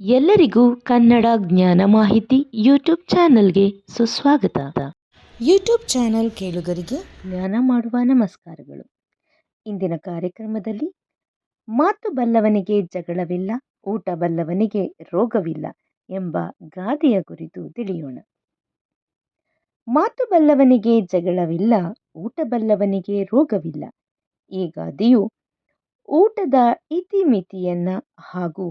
ಎಲ್ಲರಿಗೂ ಕನ್ನಡ ಜ್ಞಾನ ಮಾಹಿತಿ ಯೂಟ್ಯೂಬ್ ಚಾನಲ್ಗೆ ಸುಸ್ವಾಗತ. ಯೂಟ್ಯೂಬ್ ಚಾನಲ್ ಕೇಳುಗರಿಗೆ ಜ್ಞಾನ ಮಾಡುವ ನಮಸ್ಕಾರಗಳು. ಇಂದಿನ ಕಾರ್ಯಕ್ರಮದಲ್ಲಿ ಮಾತು ಬಲ್ಲವನಿಗೆ ಜಗಳವಿಲ್ಲ ಊಟ ಬಲ್ಲವನಿಗೆ ರೋಗವಿಲ್ಲ ಎಂಬ ಗಾದೆಯ ಕುರಿತು ತಿಳಿಯೋಣ. ಮಾತು ಬಲ್ಲವನಿಗೆ ಜಗಳವಿಲ್ಲ ಊಟ ಬಲ್ಲವನಿಗೆ ರೋಗವಿಲ್ಲ. ಈ ಗಾದೆಯು ಊಟದ ಇತಿಮಿತಿಯನ್ನ ಹಾಗೂ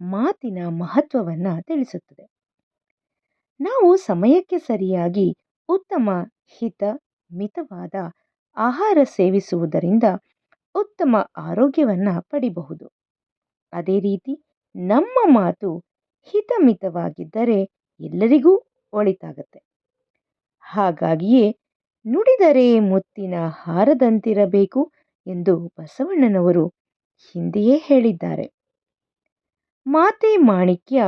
ಮಾತಿನ ಮಹತ್ವವನ್ನು ತಿಳಿಸುತ್ತದೆ. ನಾವು ಸಮಯಕ್ಕೆ ಸರಿಯಾಗಿ ಉತ್ತಮ, ಹಿತ, ಮಿತವಾದ ಆಹಾರ ಸೇವಿಸುವುದರಿಂದ ಉತ್ತಮ ಆರೋಗ್ಯವನ್ನು ಪಡಿಬಹುದು. ಅದೇ ರೀತಿ ನಮ್ಮ ಮಾತು ಹಿತಮಿತವಾಗಿದ್ದರೆ ಎಲ್ಲರಿಗೂ ಒಳಿತಾಗತ್ತೆ. ಹಾಗಾಗಿಯೇ ನುಡಿದರೆ ಮುತ್ತಿನ ಹಾರದಂತಿರಬೇಕು ಎಂದು ಬಸವಣ್ಣನವರು ಹಿಂದೆಯೇ ಹೇಳಿದ್ದಾರೆ. ಮಾತೆ ಮಾಣಿಕ್ಯ,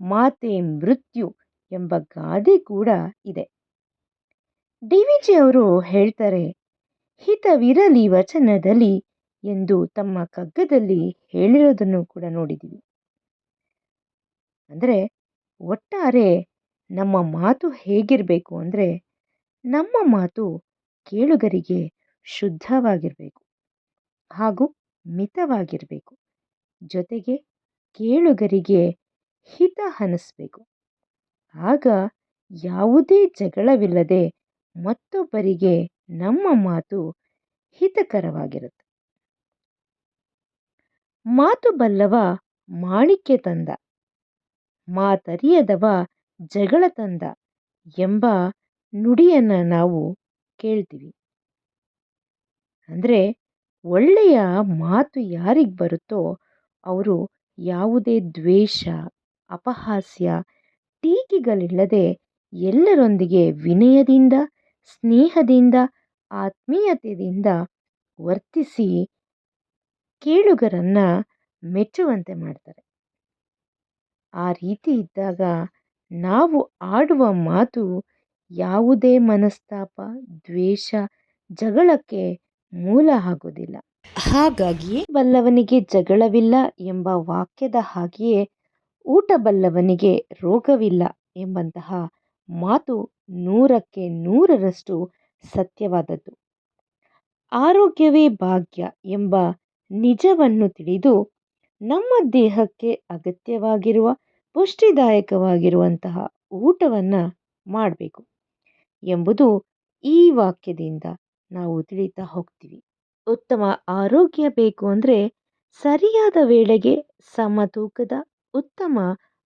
ಮಾತೆ ಮೃತ್ಯು ಎಂಬ ಗಾದೆ ಕೂಡ ಇದೆ. ಡಿ ವಿ ಜಿ ಅವರು ಹೇಳ್ತಾರೆ, ಹಿತವಿರಲಿ ವಚನದಲ್ಲಿ ಎಂದು ತಮ್ಮ ಕಗ್ಗದಲ್ಲಿ ಹೇಳಿರೋದನ್ನು ಕೂಡ ನೋಡಿದ್ದೀವಿ ಅಂದರೆ ಒಟ್ಟಾರೆ ನಮ್ಮ ಮಾತು ಹೇಗಿರಬೇಕು ಅಂದರೆ ನಮ್ಮ ಮಾತು ಕೇಳುಗರಿಗೆ ಶುದ್ಧವಾಗಿರಬೇಕು ಹಾಗೂ ಮಿತವಾಗಿರಬೇಕು. ಜೊತೆಗೆ ಕೇಳುಗರಿಗೆ ಹಿತ ಅನ್ನಿಸ್ಬೇಕು ಆಗ ಯಾವುದೇ ಜಗಳವಿಲ್ಲದೆ ಮತ್ತೊಬ್ಬರಿಗೆ ನಮ್ಮ ಮಾತು ಹಿತಕರವಾಗಿರುತ್ತೆ. ಮಾತು ಬಲ್ಲವ ಮಾಣಿಕ್ಯ ತಂದ, ಮಾತರಿಯದವ ಜಗಳ ತಂದ ಎಂಬ ನುಡಿಯನ್ನು ನಾವು ಕೇಳ್ತೀವಿ. ಅಂದರೆ ಒಳ್ಳೆಯ ಮಾತು ಯಾರಿಗೆ ಬರುತ್ತೋ ಅವರು ಯಾವುದೇ ದ್ವೇಷ, ಅಪಹಾಸ್ಯ, ಟೀಕೆಗಳಿಲ್ಲದೆ ಎಲ್ಲರೊಂದಿಗೆ ವಿನಯದಿಂದ, ಸ್ನೇಹದಿಂದ, ಆತ್ಮೀಯತೆಯಿಂದ ವರ್ತಿಸಿ ಕೇಳುಗರನ್ನ ಮೆಚ್ಚುವಂತೆ ಮಾಡ್ತಾರೆ. ಆ ರೀತಿ ಇದ್ದಾಗ ನಾವು ಆಡುವ ಮಾತು ಯಾವುದೇ ಮನಸ್ತಾಪ, ದ್ವೇಷ, ಜಗಳಕ್ಕೆ ಮೂಲ ಆಗೋದಿಲ್ಲ. ಹಾಗಾಗಿಯೇ ಬಲ್ಲವನಿಗೆ ಜಗಳವಿಲ್ಲ ಎಂಬ ವಾಕ್ಯದ ಹಾಗೆಯೇ ಊಟ ಬಲ್ಲವನಿಗೆ ರೋಗವಿಲ್ಲ ಎಂಬಂತಹ ಮಾತು ನೂರಕ್ಕೆ ನೂರರಷ್ಟು ಸತ್ಯವಾದದ್ದು. ಆರೋಗ್ಯವೇ ಭಾಗ್ಯ ಎಂಬ ನಿಜವನ್ನು ತಿಳಿದು ನಮ್ಮ ದೇಹಕ್ಕೆ ಅಗತ್ಯವಾಗಿರುವ ಪುಷ್ಟಿದಾಯಕವಾಗಿರುವಂತಹ ಊಟವನ್ನು ಮಾಡಬೇಕು ಎಂಬುದು ಈ ವಾಕ್ಯದಿಂದ ನಾವು ತಿಳಿತಾ ಹೋಗ್ತೀವಿ. ಉತ್ತಮ ಆರೋಗ್ಯ ಬೇಕು ಅಂದರೆ ಸರಿಯಾದ ವೇಳೆಗೆ ಸಮತೂಕದ ಉತ್ತಮ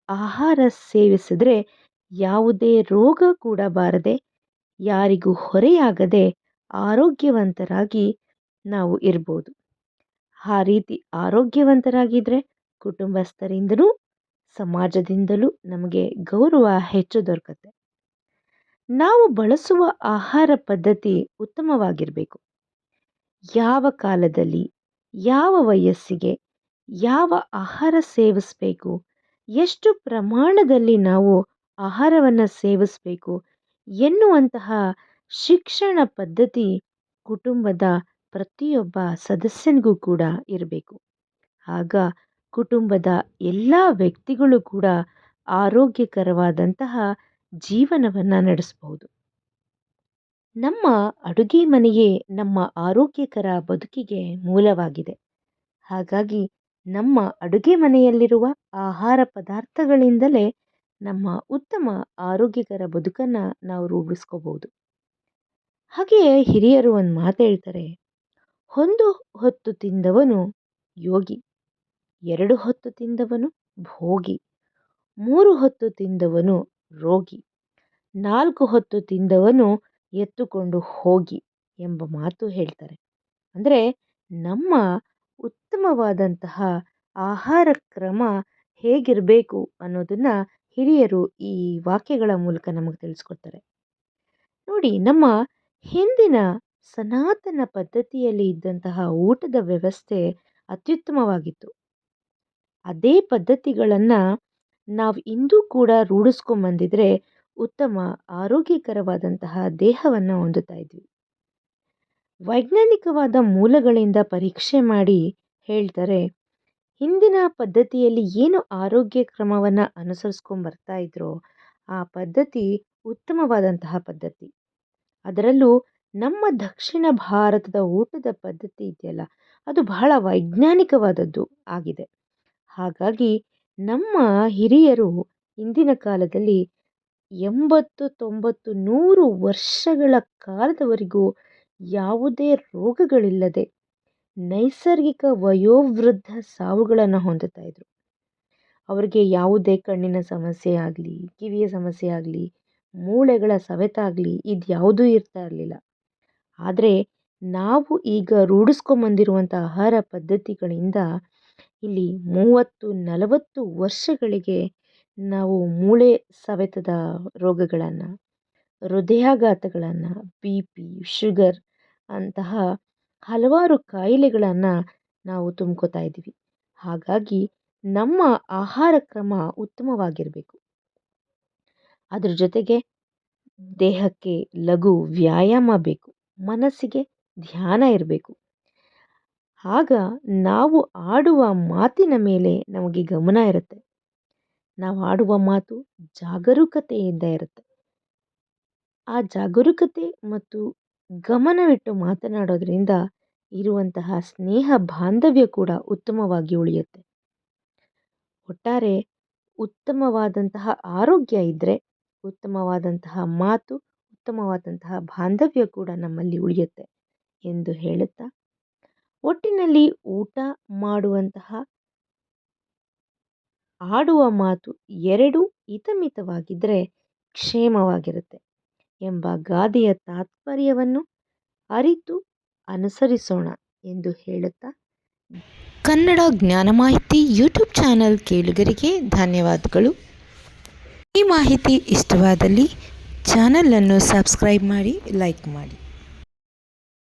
ಆಹಾರ ಸೇವಿಸಿದರೆ ಯಾವುದೇ ರೋಗ ಕೂಡ ಬಾರದೆ ಯಾರಿಗೂ ಹೊರೆಯಾಗದೆ ಆರೋಗ್ಯವಂತರಾಗಿ ನಾವು ಇರ್ಬೋದು. ಆ ರೀತಿ ಆರೋಗ್ಯವಂತರಾಗಿದ್ದರೆ ಕುಟುಂಬಸ್ಥರಿಂದಲೂ ಸಮಾಜದಿಂದಲೂ ನಮಗೆ ಗೌರವ ಹೆಚ್ಚು ದೊರಕುತ್ತೆ. ನಾವು ಬಳಸುವ ಆಹಾರ ಪದ್ಧತಿ ಉತ್ತಮವಾಗಿರಬೇಕು. ಯಾವ ಕಾಲದಲ್ಲಿ, ಯಾವ ವಯಸ್ಸಿಗೆ, ಯಾವ ಆಹಾರ ಸೇವಿಸಬೇಕು, ಎಷ್ಟು ಪ್ರಮಾಣದಲ್ಲಿ ನಾವು ಆಹಾರವನ್ನು ಸೇವಿಸಬೇಕು ಎನ್ನುವಂತಹ ಶಿಕ್ಷಣ ಪದ್ಧತಿ ಕುಟುಂಬದ ಪ್ರತಿಯೊಬ್ಬ ಸದಸ್ಯನಿಗೂ ಕೂಡ ಇರಬೇಕು. ಆಗ ಕುಟುಂಬದ ಎಲ್ಲ ವ್ಯಕ್ತಿಗಳು ಕೂಡ ಆರೋಗ್ಯಕರವಾದಂತಹ ಜೀವನವನ್ನು ನಡೆಸಬಹುದು. ನಮ್ಮ ಅಡುಗೆ ಮನೆಯೇ ನಮ್ಮ ಆರೋಗ್ಯಕರ ಬದುಕಿಗೆ ಮೂಲವಾಗಿದೆ. ಹಾಗಾಗಿ ನಮ್ಮ ಅಡುಗೆ ಮನೆಯಲ್ಲಿರುವ ಆಹಾರ ಪದಾರ್ಥಗಳಿಂದಲೇ ನಮ್ಮ ಉತ್ತಮ ಆರೋಗ್ಯಕರ ಬದುಕನ್ನು ನಾವು ರೂಪಿಸ್ಕೋಬಹುದು ಹಾಗೆಯೇ ಹಿರಿಯರು ಒಂದು ಮಾತು ಹೇಳ್ತಾರೆ, ಒಂದು ಹೊತ್ತು ತಿಂದವನು ಯೋಗಿ, ಎರಡು ಹೊತ್ತು ತಿಂದವನು ಭೋಗಿ, ಮೂರು ಹೊತ್ತು ತಿಂದವನು ರೋಗಿ, ನಾಲ್ಕು ಹೊತ್ತು ತಿಂದವನು ಎತ್ತುಕೊಂಡು ಹೋಗಿ ಎಂಬ ಮಾತು ಹೇಳ್ತಾರೆ. ಅಂದರೆ ನಮ್ಮ ಉತ್ತಮವಾದಂತಹ ಆಹಾರ ಕ್ರಮ ಹೇಗಿರಬೇಕು ಅನ್ನೋದನ್ನು ಹಿರಿಯರು ಈ ವಾಕ್ಯಗಳ ಮೂಲಕ ನಮಗೆ ತಿಳಿಸ್ಕೊಡ್ತಾರೆ. ನೋಡಿ, ನಮ್ಮ ಹಿಂದಿನ ಸನಾತನ ಪದ್ಧತಿಯಲ್ಲಿ ಇದ್ದಂತಹ ಊಟದ ವ್ಯವಸ್ಥೆ ಅತ್ಯುತ್ತಮವಾಗಿತ್ತು. ಅದೇ ಪದ್ಧತಿಗಳನ್ನು ನಾವು ಇಂದೂ ಕೂಡ ರೂಢಿಸ್ಕೊಂಬಂದಿದ್ರೆ ಉತ್ತಮ, ಆರೋಗ್ಯಕರವಾದಂತಹ ದೇಹವನ್ನು ಹೊಂದುತ್ತಾ ಇದ್ವಿ. ವೈಜ್ಞಾನಿಕವಾದ ಮೂಲಗಳಿಂದ ಪರೀಕ್ಷೆ ಮಾಡಿ ಹೇಳ್ತಾರೆ, ಹಿಂದಿನ ಪದ್ಧತಿಯಲ್ಲಿ ಏನು ಆರೋಗ್ಯ ಕ್ರಮವನ್ನು ಅನುಸರಿಸ್ಕೊಂಡು ಬರ್ತಾ ಇದ್ರೋ, ಆ ಪದ್ಧತಿ ಉತ್ತಮವಾದಂತಹ ಪದ್ಧತಿ. ಅದರಲ್ಲೂ ನಮ್ಮ ದಕ್ಷಿಣ ಭಾರತದ ಊಟದ ಪದ್ಧತಿ ಇದೆಯಲ್ಲ, ಅದು ಬಹಳ ವೈಜ್ಞಾನಿಕವಾದದ್ದು ಆಗಿದೆ. ಹಾಗಾಗಿ ನಮ್ಮ ಹಿರಿಯರು ಹಿಂದಿನ ಕಾಲದಲ್ಲಿ ಎಂಬತ್ತು ತೊಂಬತ್ತು ನೂರು ವರ್ಷಗಳ ಕಾಲದವರೆಗೂ ಯಾವುದೇ ರೋಗಗಳಿಲ್ಲದೆ ನೈಸರ್ಗಿಕ ವಯೋವೃದ್ಧ ಸಾವುಗಳನ್ನು ಹೊಂದುತ್ತಾ ಇದ್ದರು ಅವರಿಗೆ ಯಾವುದೇ ಕಣ್ಣಿನ ಸಮಸ್ಯೆ ಆಗಲಿ, ಕಿವಿಯ ಸಮಸ್ಯೆ ಆಗಲಿ, ಮೂಳೆಗಳ ಸವೆತ ಆಗಲಿ ಇದು ಯಾವುದೂ ಇರ್ತಾ ಇರಲಿಲ್ಲ. ಆದರೆ ನಾವು ಈಗ ರೂಢಿಸ್ಕೊಂಬಂದಿರುವಂಥ ಆಹಾರ ಪದ್ಧತಿಗಳಿಂದ ಇಲ್ಲಿ ಮೂವತ್ತು ನಲವತ್ತು ವರ್ಷಗಳಿಗೆ ನಾವು ಮೂಳೆ ಸವೆತದ ರೋಗಗಳನ್ನು, ಹೃದಯಾಘಾತಗಳನ್ನು, ಬಿ ಪಿ, ಶುಗರ್ ಅಂತಹ ಹಲವಾರು ಕಾಯಿಲೆಗಳನ್ನು ನಾವು ತುಂಬ್ಕೋತಾ ಇದ್ದೀವಿ. ಹಾಗಾಗಿ ನಮ್ಮ ಆಹಾರ ಕ್ರಮ ಉತ್ತಮವಾಗಿರಬೇಕು. ಅದರ ಜೊತೆಗೆ ದೇಹಕ್ಕೆ ಲಘು ವ್ಯಾಯಾಮ ಬೇಕು, ಮನಸ್ಸಿಗೆ ಧ್ಯಾನ ಇರಬೇಕು. ಆಗ ನಾವು ಆಡುವ ಮಾತಿನ ಮೇಲೆ ನಮಗೆ ಗಮನ ಇರುತ್ತೆ. ನಾವು ಆಡುವ ಮಾತು ಜಾಗರೂಕತೆಯಿಂದ ಇರುತ್ತೆ. ಆ ಜಾಗರೂಕತೆ ಮತ್ತು ಗಮನವಿಟ್ಟು ಮಾತನಾಡೋದ್ರಿಂದ ಇರುವಂತಹ ಸ್ನೇಹ ಬಾಂಧವ್ಯ ಕೂಡ ಉತ್ತಮವಾಗಿ ಉಳಿಯುತ್ತೆ. ಒಟ್ಟಾರೆ ಉತ್ತಮವಾದಂತಹ ಆರೋಗ್ಯ ಇದ್ದರೆ ಉತ್ತಮವಾದಂತಹ ಮಾತು, ಉತ್ತಮವಾದಂತಹ ಬಾಂಧವ್ಯ ಕೂಡ ನಮ್ಮಲ್ಲಿ ಉಳಿಯುತ್ತೆ ಎಂದು ಹೇಳುತ್ತಾ, ಒಟ್ಟಿನಲ್ಲಿ ಊಟ ಮಾಡುವಂತಹ ಆಡುವ ಮಾತು ಎರಡೂ ಹಿತಮಿತವಾಗಿದ್ದರೆ ಕ್ಷೇಮವಾಗಿರುತ್ತೆ ಎಂಬ ಗಾದೆಯ ತಾತ್ಪರ್ಯವನ್ನು ಅರಿತು ಅನುಸರಿಸೋಣ ಎಂದು ಹೇಳುತ್ತಾ ಕನ್ನಡ ಜ್ಞಾನ ಮಾಹಿತಿ ಯೂಟ್ಯೂಬ್ ಚಾನಲ್ ಕೇಳುಗರಿಗೆ ಧನ್ಯವಾದಗಳು. ಈ ಮಾಹಿತಿ ಇಷ್ಟವಾದಲ್ಲಿ ಚಾನಲನ್ನು ಸಬ್ಸ್ಕ್ರೈಬ್ ಮಾಡಿ, ಲೈಕ್ ಮಾಡಿ.